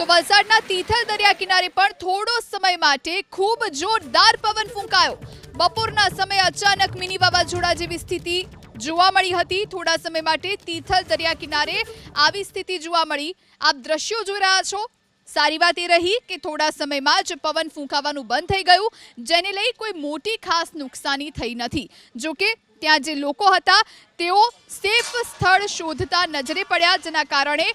તો વલસાડના તિથલ દરિયા કિનારે પણ થોડો સમય માટે ખૂબ જોરદાર પવન ફૂંકાયો. બપોરના સમયે અચાનક મિની વાવાઝોડા જેવી સ્થિતિ જોવા મળી હતી. થોડા સમય માટે તિથલ દરિયા કિનારે આવી સ્થિતિ જોવા મળી. આપ દ્રશ્યો જોઈ રહ્યા છો. સારી વાત એ રહી કે થોડા સમયમાં જ પવન ફૂંકાવાનું બંધ થઈ ગયું, જેને લઈ કોઈ મોટી ખાસ નુકસાની થઈ નથી. જોકે ત્યાં જે લોકો હતા, તેઓ સેફ સ્થળ શોધતા નજરે પડ્યા, જેના કારણે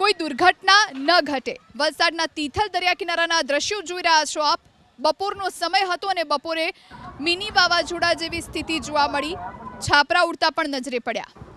કોઈ દુર્ઘટના ન ઘટે. વલસાડના તિથલ દરિયા કિનારાના દ્રશ્યો જોઈ રહ્યા છો આપ. બપોરનો સમય હતો અને બપોરે મિની વાવાઝોડા જેવી સ્થિતિ જોવા મળી. છાપરા ઉડતા પણ નજરે પડ્યા.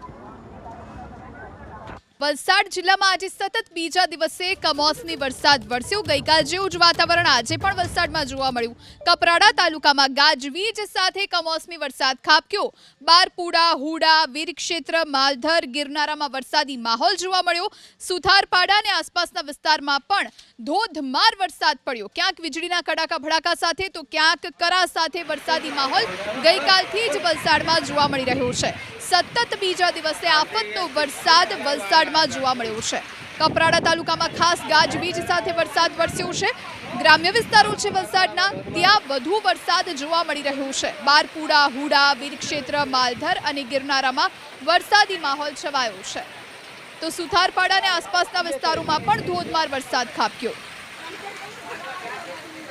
વલસાડ જિલ્લામાં આજે સતત બીજા દિવસે કમોસમી વરસાદ વરસ્યો. ગઈકાલ જેવું જ વાતાવરણ આજે પણ વલસાડમાં જોવા મળ્યું. કપરાડા તાલુકામાં ગાજવીજ સાથે કમોસમી વરસાદ ખાબક્યો. બારપુડા, હુડા, વીરક્ષેત્ર, માલધર, ગિરનારામાં વરસાદી માહોલ જોવા મળ્યો. સુથારપાડા અને આસપાસના વિસ્તારમાં પણ ધોધમાર વરસાદ પડ્યો. ક્યાંક વીજળીના કડાકા ભડાકા સાથે તો ક્યાંક કરા સાથે વરસાદી માહોલ ગઈકાલથી જ વલસાડમાં જોવા મળી રહ્યો છે. સતત બીજા દિવસે આફતનો વરસાદ વલસાડમાં જોવા મળ્યો છે. કપરાડા તાલુકામાં ખાસ ગાજવીજ સાથે વરસાદ વરસ્યો છે. ગ્રામ્ય વિસ્તારો છે વલસાડના, ત્યાં વધુ વરસાદ જોવા મળી રહ્યો છે. બારપુડા, હુડા, વીરક્ષેત્ર, માલધર અને ગિરનારામાં વરસાદી માહોલ છવાયો છે. તો સુથારપાડા અને આસપાસના વિસ્તારોમાં પણ ધોધમાર વરસાદ ખાબક્યો.